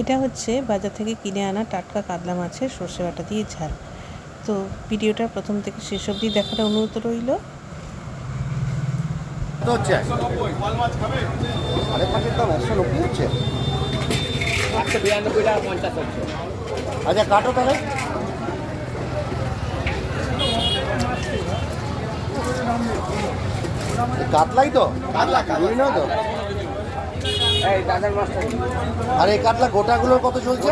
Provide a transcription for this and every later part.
এটা হচ্ছে বাজার থেকে কিনে আনা টাটকা কাতলা মাছের সর্ষে বাটা দিয়ে ঝাল। তো ভিডিওটা প্রথম থেকে শেষ অবধি দেখার অনুরোধ রইল। আচ্ছা কাটো তাহলে। কাতলাই তো? কাতলা রুই নয় তো। আর এই কাতলা গোটাগুলোর কত চলছে?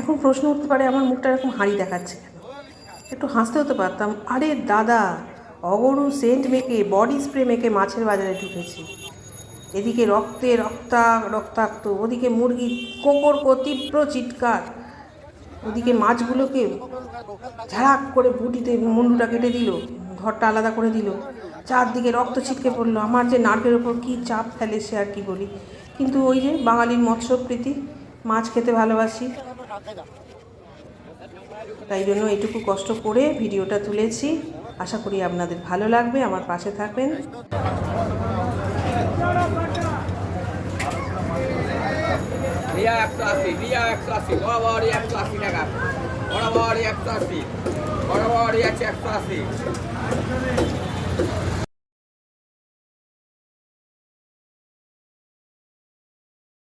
এখন প্রশ্ন উঠতে পারে আমার মুখটা এরকম হাঁড়ি দেখাচ্ছে কেন? একটু হাসতে হতে পারতাম আরে দাদা অগরু সেন্ট মেখে বডি স্প্রে মেখে মাছের বাজারে ঢুকেছি। এদিকে রক্তে রক্তা রক্তাক্ত, ওদিকে মুরগি কোকর তীব্র চিৎকার, ওদিকে মাছগুলোকে ঝাড়াক করে বুটিতে মুন্ডুটা কেটে দিল, ঘরটা আলাদা করে দিল। চারদিকে রক্ত ছিটকে পড়ল। আমার যে নার্ভের ওপর কী চাপ ফেলে সে আর কি বলি। কিন্তু ওই যে বাঙালির মৎস্যপ্রীতি, মাছ খেতে ভালোবাসি। তাই জন্য এটুকু কষ্ট করে ভিডিওটা তুলেছি। আশা করি আপনাদের ভালো লাগবে। আমার পাশে থাকবেন। রিয়া একশো আশি রিয়া একশো আশি বরাবর একশো আশি টাকা। বরাবর একশো আশি বরাবর একশো আশি।